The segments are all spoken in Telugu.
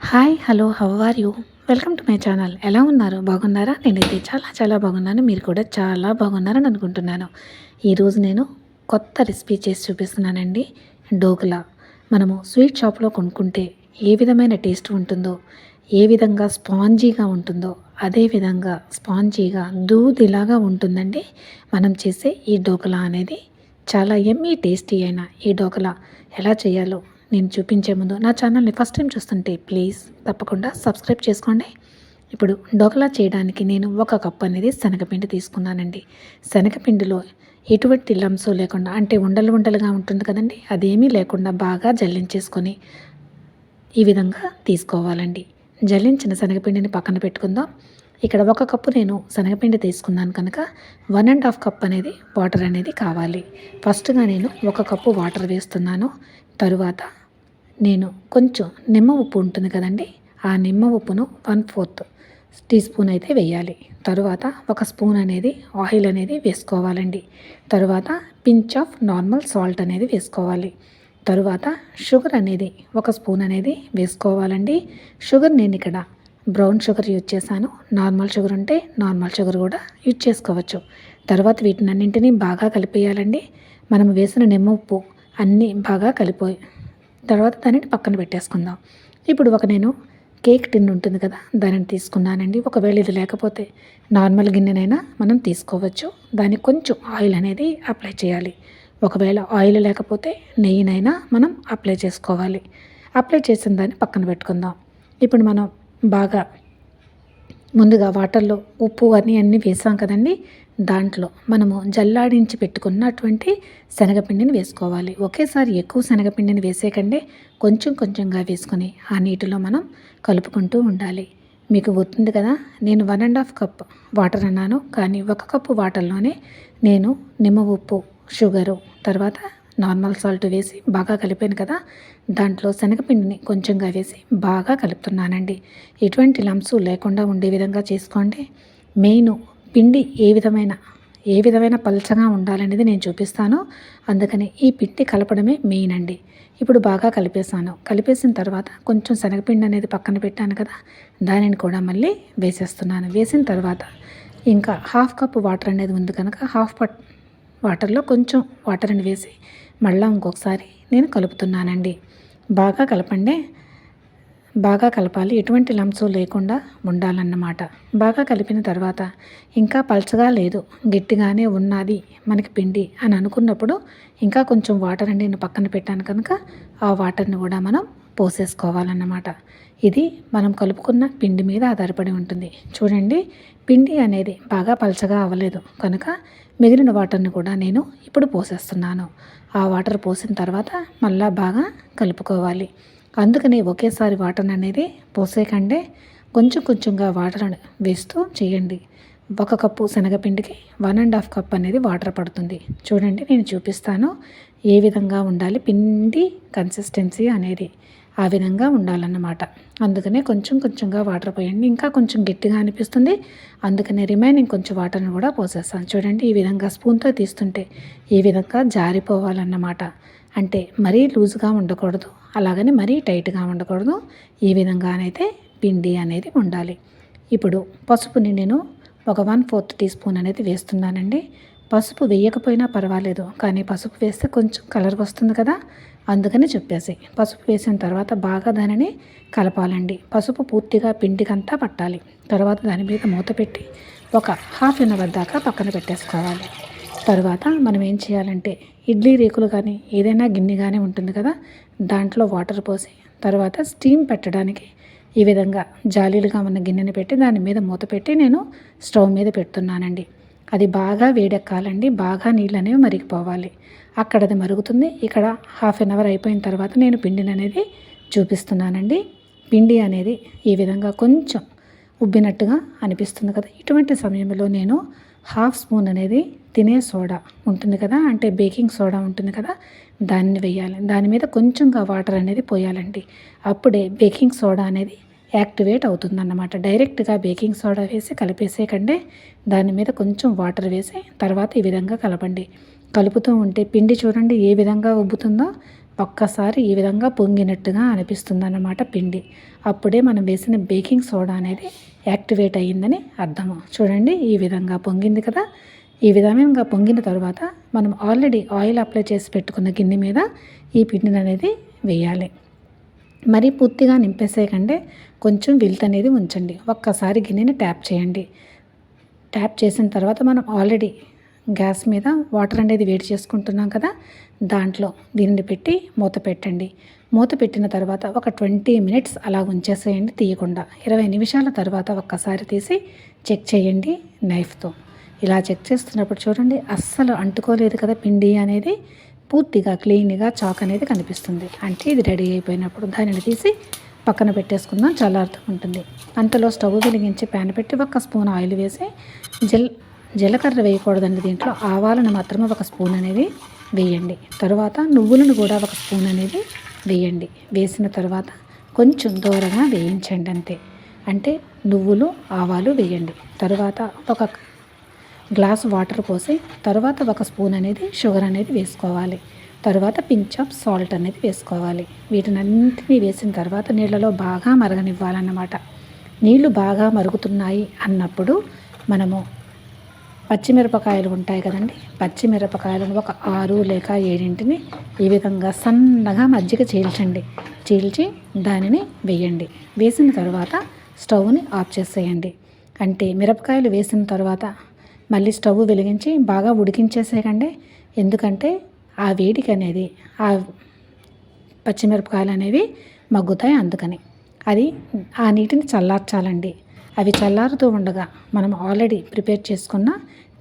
Hi hello how are you? Welcome to my channel. ఎలా ఉన్నారు? బాగున్నారా? నేనైతే చాలా చాలా బాగున్నాను. మీరు కూడా చాలా బాగున్నారని అనుకుంటున్నాను. ఈరోజు నేను కొత్త రెసిపీ చేసి చూపిస్తున్నానండి. డోకులా. మనము స్వీట్ షాప్లో కొనుక్కుంటే ఏ విధమైన టేస్ట్ ఉంటుందో ఏ విధంగా స్పాంజీగా ఉంటుందో అదే విధంగా స్పాంజీగా దూదిలాగా ఉంటుందండి. మనం చేసే ఈ డోకలా అనేది చాలా ఎమ్మీ టేస్టీ అయిన ఈ డోకలా. ఎలా చేయాలో నేను చూపించే ముందు నా ఛానల్ని ఫస్ట్ టైం చూస్తుంటే ప్లీజ్ తప్పకుండా సబ్స్క్రైబ్ చేసుకోండి. ఇప్పుడు డోకలా చేయడానికి నేను ఒక కప్ అనేది శనగపిండి తీసుకున్నానండి. శనగపిండిలో ఎటువంటి లంప్స్ లేకుండా అంటే ఉండలు ఉండలుగా ఉంటుంది కదండి అదేమీ లేకుండా బాగా జల్లించేసుకొని ఈ విధంగా తీసుకోవాలండి. జల్లించిన శనగపిండిని పక్కన పెట్టుకుందాం. ఇక్కడ ఒక కప్పు నేను శనగపిండి తీసుకున్నాను కనుక వన్ అండ్ హాఫ్ కప్ అనేది వాటర్ అనేది కావాలి. ఫస్ట్గా నేను ఒక కప్పు వాటర్ వేస్తున్నాను. తరువాత నేను కొంచెం నిమ్మ ఉప్పు ఉంటుంది కదండి ఆ నిమ్మ ఉప్పును వన్ ఫోర్త్ టీ స్పూన్ అయితే వేయాలి. తరువాత ఒక స్పూన్ అనేది ఆయిల్ అనేది వేసుకోవాలండి. తరువాత పించ్ ఆఫ్ నార్మల్ సాల్ట్ అనేది వేసుకోవాలి. తరువాత షుగర్ అనేది ఒక స్పూన్ అనేది వేసుకోవాలండి. షుగర్ నేను ఇక్కడ బ్రౌన్ షుగర్ యూజ్ చేశాను. నార్మల్ షుగర్ ఉంటే నార్మల్ షుగర్ కూడా యూజ్ చేసుకోవచ్చు. తర్వాత వీటినన్నింటినీ బాగా కలిపేయాలండి. మనం వేసిన నిమ్మ ఉప్పు అన్నీ బాగా కలిపోయి తర్వాత దానిని పక్కన పెట్టేసుకుందాం. ఇప్పుడు ఒక నేను కేక్ టిన్ ఉంటుంది కదా దానిని తీసుకున్నానండి. ఒకవేళ ఇది లేకపోతే నార్మల్ గిన్నెనైనా మనం తీసుకోవచ్చు. దానికి కొంచెం ఆయిల్ అనేది అప్లై చేయాలి. ఒకవేళ ఆయిల్ లేకపోతే నెయ్యినైనా మనం అప్లై చేసుకోవాలి. అప్లై చేసిన దాన్ని పక్కన పెట్టుకుందాం. ఇప్పుడు మనం బాగా ముందుగా వాటర్లో ఉప్పు అని అన్నీ వేసాం కదండి. దాంట్లో మనము జల్లాడించి పెట్టుకున్నటువంటి శనగపిండిని వేసుకోవాలి. ఒకేసారి ఎక్కువ శనగపిండిని వేసేకంటే కొంచెం కొంచెంగా వేసుకొని ఆ నీటిలో మనం కలుపుకుంటూ ఉండాలి. మీకు గుర్తుంది కదా నేను one and half cup water అన్నాను. కానీ ఒక కప్పు వాటర్లోనే నేను నిమ్మ ఉప్పు షుగరు తర్వాత నార్మల్ సాల్ట్ వేసి బాగా కలిపాను కదా దాంట్లో శనగపిండిని కొంచెంగా వేసి బాగా కలుపుతున్నానండి. ఎటువంటి లంప్స్ లేకుండా ఉండే విధంగా చేసుకోండి. మెయిన్ పిండి ఏ విధమైన ఏ విధమైన పల్చగా ఉండాలనేది నేను చూపిస్తాను. అందుకని ఈ పిండి కలపడమే మెయిన్ అండి. ఇప్పుడు బాగా కలిపేసాను కలిపేసిన తర్వాత కొంచెం శనగపిండి అనేది పక్కన పెట్టాను కదా దానిని కూడా మళ్ళీ వేసేస్తున్నాను. వేసిన తర్వాత ఇంకా హాఫ్ కప్ వాటర్ అనేది ఉంది కనుక హాఫ్ పట్ వాటర్లో కొంచెం వాటర్ని వేసి మళ్ళీ ఇంకొకసారి నేను కలుపుతున్నానండి. బాగా కలపండి బాగా కలపాలి. ఎటువంటి లంప్స్ లేకుండా ఉండాలన్నమాట. బాగా కలిపిన తర్వాత ఇంకా పలచగా లేదు గట్టిగానే ఉన్నది మనకి పిండి అని అనుకున్నప్పుడు ఇంకా కొంచెం వాటర్ అండి నేను పక్కన పెట్టాను కనుక ఆ వాటర్ని కూడా మనం పోసేసుకోవాలన్నమాట. ఇది మనం కలుపుకున్న పిండి మీద ఆధారపడి ఉంటుంది. చూడండి పిండి అనేది బాగా పలచగా అవ్వలేదు. కనుక మిగిలిన వాటర్ని కూడా నేను ఇప్పుడు పోసేస్తున్నాను. ఆ వాటర్ పోసిన తర్వాత మళ్ళా బాగా కలుపుకోవాలి. అందుకని ఒకేసారి వాటర్ అనేది పోసేకండే కొంచెం కొంచెంగా వాటర్ వేస్తూ చేయండి. ఒక కప్పు శనగపిండికి వన్ అండ్ హాఫ్ కప్ అనేది వాటర్ పడుతుంది. చూడండి నేను చూపిస్తాను ఏ విధంగా ఉండాలి. పిండి కన్సిస్టెన్సీ అనేది. ఆ విధంగా ఉండాలన్నమాట. అందుకనే కొంచెం కొంచెంగా వాటర్ పోయండి. ఇంకా కొంచెం గట్టిగా అనిపిస్తుంది. అందుకనే రిమైనింగ్ కొంచెం వాటర్ని కూడా పోసేస్తాను. చూడండి ఈ విధంగా స్పూన్తో తీస్తుంటే ఈ విధంగా జారిపోవాలన్నమాట. అంటే మరీ లూజ్గా ఉండకూడదు. అలాగని మరీ టైట్గా ఉండకూడదు. ఈ విధంగానైతే పిండి అనేది ఉండాలి ఇప్పుడు పసుపుని నేను ఒక వన్ ఫోర్త్ టీ స్పూన్ అనేది వేస్తున్నానండి. పసుపు వేయకపోయినా పర్వాలేదు కానీ పసుపు వేస్తే కొంచెం కలర్ వస్తుంది కదా? అందుకని చెప్పేసి. పసుపు వేసిన తర్వాత బాగా దానిని కలపాలండి. పసుపు పూర్తిగా పిండికంతా పట్టాలి. తర్వాత దాని మీద మూత పెట్టి ఒక హాఫ్ అన్ అవర్ దాకా పక్కన పెట్టేసుకోవాలి. తర్వాత మనం ఏం చేయాలంటే ఇడ్లీ రేకులు కానీ ఏదైనా గిన్నె కానీ ఉంటుంది కదా? దాంట్లో వాటర్ పోసి తర్వాత స్టీమ్ పెట్టడానికి ఈ విధంగా జాలీలుగా ఉన్న గిన్నెని పెట్టి దాని మీద మూత పెట్టి నేను స్టవ్ మీద పెడుతున్నానండి. అది బాగా వేడెక్కాలండి బాగా నీళ్ళు అనేవి మరిగిపోవాలి. అక్కడ అది మరుగుతుంది ఇక్కడ హాఫ్ అన్ అవర్ అయిపోయిన తర్వాత నేను పిండిని అనేది చూపిస్తున్నానండి. పిండి అనేది ఈ విధంగా కొంచెం ఉబ్బినట్టుగా అనిపిస్తుంది కదా. ఇటువంటి సమయంలో నేను హాఫ్ స్పూన్ అనేది తినే సోడా ఉంటుంది కదా అంటే బేకింగ్ సోడా ఉంటుంది కదా దాన్ని వేయాలి. దాని మీద కొంచెంగా వాటర్ అనేది పోయాలండి. అప్పుడే బేకింగ్ సోడా అనేది యాక్టివేట్ అవుతుందన్నమాట. డైరెక్ట్గా బేకింగ్ సోడా వేసి కలిపేసేకండి. దాని మీద కొంచెం వాటర్ వేసి తర్వాత ఈ విధంగా కలపండి. కలుపుతూ ఉంటే పిండి చూడండి ఏ విధంగా ఉబ్బుతుందో ఒక్కసారి ఈ విధంగా పొంగినట్టుగా అనిపిస్తుంది అన్నమాట పిండి. అప్పుడే మనం వేసిన బేకింగ్ సోడా అనేది యాక్టివేట్ అయ్యిందని అర్థము. చూడండి ఈ విధంగా పొంగింది కదా. ఈ విధంగా పొంగిన తర్వాత మనం ఆల్రెడీ ఆయిల్ అప్లై చేసి పెట్టుకున్న గిన్నె మీద ఈ పిండిని అనేది వేయాలి. మరి పూర్తిగా నింపేసేయకంటే కొంచెం విల్త్ అనేది ఉంచండి. ఒక్కసారి గిన్నెని ట్యాప్ చేయండి. ట్యాప్ చేసిన తర్వాత మనం ఆల్రెడీ గ్యాస్ మీద వాటర్ అనేది వేడి చేసుకుంటున్నాం కదా దాంట్లో దీనిని పెట్టి మూత పెట్టండి. మూత పెట్టిన తర్వాత ఒక ట్వంటీ మినిట్స్ అలా ఉంచేసేయండి తీయకుండా. ఇరవై నిమిషాల తర్వాత ఒక్కసారి తీసి చెక్ చేయండి నైఫ్తో. ఇలా చెక్ చేస్తున్నప్పుడు చూడండి అస్సలు అంటుకోలేదు కదా పిండి అనేది. పూర్తిగా క్లీన్గా చాక్ అనేది కనిపిస్తుంది. అంటే ఇది రెడీ అయిపోయినప్పుడు దానిని తీసి పక్కన పెట్టేసుకుందాం. చల్లారుతూ ఉంటుంది. అంతలో స్టవ్ వెలిగించి ప్యాన్ పెట్టి ఒక స్పూన్ ఆయిల్ వేసి జల్ జీలకర్ర వేయకూడదండి దీంట్లో. ఆవాలను మాత్రమే ఒక స్పూన్ అనేది వేయండి. తర్వాత నువ్వులను కూడా ఒక స్పూన్ అనేది వేయండి. వేసిన తర్వాత కొంచెం దూరంగా వేయించండి అంతే. అంటే నువ్వులు ఆవాలు వేయండి. తర్వాత ఒక గ్లాస్ వాటర్ పోసి తర్వాత ఒక స్పూన్ అనేది షుగర్ అనేది వేసుకోవాలి. తర్వాత పించ్ ఆఫ్ సాల్ట్ అనేది వేసుకోవాలి. వీటిని అన్నింటినీ వేసిన తర్వాత నీళ్ళలో బాగా మరగనివ్వాలన్నమాట. నీళ్ళు బాగా మరుగుతున్నాయి అన్నప్పుడు మనము పచ్చిమిరపకాయలు ఉంటాయి కదండి పచ్చిమిరపకాయలను ఒక ఆరు లేక ఏడింటిని ఈ విధంగా సన్నగా మజ్జిగ చీల్చండి. చీల్చి దానిని వేయండి. వేసిన తర్వాత స్టవ్ని ఆఫ్ చేసేయండి. అంటే మిరపకాయలు వేసిన తర్వాత మళ్ళీ స్టవ్ వెలిగించి బాగా ఉడికించేసేయండి ఎందుకంటే ఆ వేడికి అనేది ఆ పచ్చిమిరపకాయలు అనేవి మగ్గుతాయి అందుకని. అది ఆ నీటిని చల్లార్చాలండి. అవి చల్లారుతూ ఉండగా మనం ఆల్రెడీ ప్రిపేర్ చేసుకున్న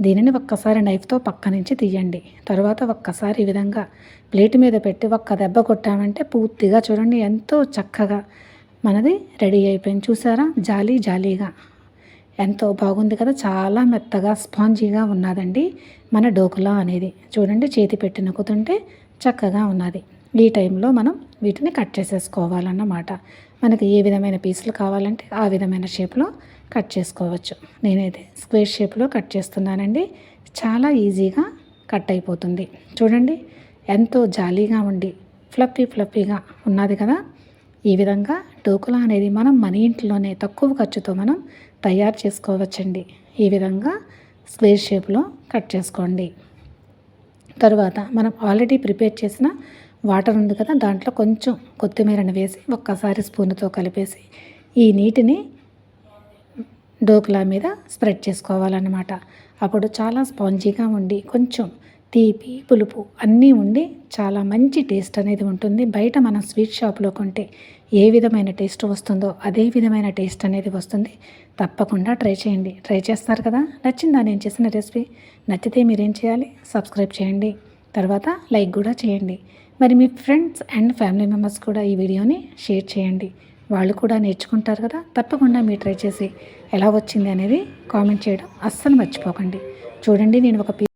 దీనిని ఒక్కసారి నైఫ్తో పక్క నుంచి తీయండి. తర్వాత ఒక్కసారి ఈ విధంగా ప్లేట్ మీద పెట్టి ఒక్క దెబ్బ కొట్టామంటే పూర్తిగా చూడండి ఎంతో చక్కగా మనది రెడీ అయిపోయింది. చూసారా? జాలీ జాలీగా. ఎంతో బాగుంది కదా. చాలా మెత్తగా స్పాంజీగా ఉన్నదండి మన డోకులా అనేది. చూడండి చేతి పెట్టి నొక్కుతుంటే చక్కగా ఉన్నది. ఈ టైంలో మనం వీటిని కట్ చేసేసుకోవాలన్నమాట. మనకి ఏ విధమైన పీసులు కావాలంటే ఆ విధమైన షేప్లో కట్ చేసుకోవచ్చు. నేనైతే స్క్వేర్ షేప్లో కట్ చేస్తున్నానండి. చాలా ఈజీగా కట్ అయిపోతుంది. చూడండి ఎంతో జాలీగా ఉండి ఫ్లఫీ ఫ్లఫీగా ఉన్నది కదా. ఈ విధంగా డోకులా అనేది మనం మన ఇంట్లోనే తక్కువ ఖర్చుతో మనం తయారు చేసుకోవచ్చండి. ఈ విధంగా స్క్వేర్ షేప్లో కట్ చేసుకోండి. తర్వాత మనం ఆల్రెడీ ప్రిపేర్ చేసిన వాటర్ ఉంది కదా దాంట్లో కొంచెం కొత్తిమీరని వేసి ఒక్కసారి స్పూన్తో కలిపేసి ఈ నీటిని డోక్లా మీద స్ప్రెడ్ చేసుకోవాలన్నమాట. అప్పుడు చాలా స్పాంజీగా ఉండి కొంచెం తీపి పులుపు అన్నీ ఉండి చాలా మంచి టేస్ట్ అనేది ఉంటుంది. బయట మనం స్వీట్ షాప్లో కొంటే ఏ విధమైన టేస్ట్ వస్తుందో అదే విధమైన టేస్ట్ అనేది వస్తుంది. తప్పకుండా ట్రై చేయండి. ట్రై చేస్తారు కదా? నచ్చిందా? నేను చేసిన రెసిపీ. నచ్చితే మీరేం చేయాలి? సబ్స్క్రైబ్ చేయండి. తర్వాత లైక్ కూడా చేయండి. మరి మీ ఫ్రెండ్స్ అండ్ ఫ్యామిలీ మెంబర్స్ కూడా ఈ వీడియోని షేర్ చేయండి. వాళ్ళు కూడా నేర్చుకుంటారు కదా? తప్పకుండా మీరు ట్రై చేసి ఎలా వచ్చింది అనేది కామెంట్ చేయడం అస్సలు మర్చిపోకండి. చూడండి నేను ఒక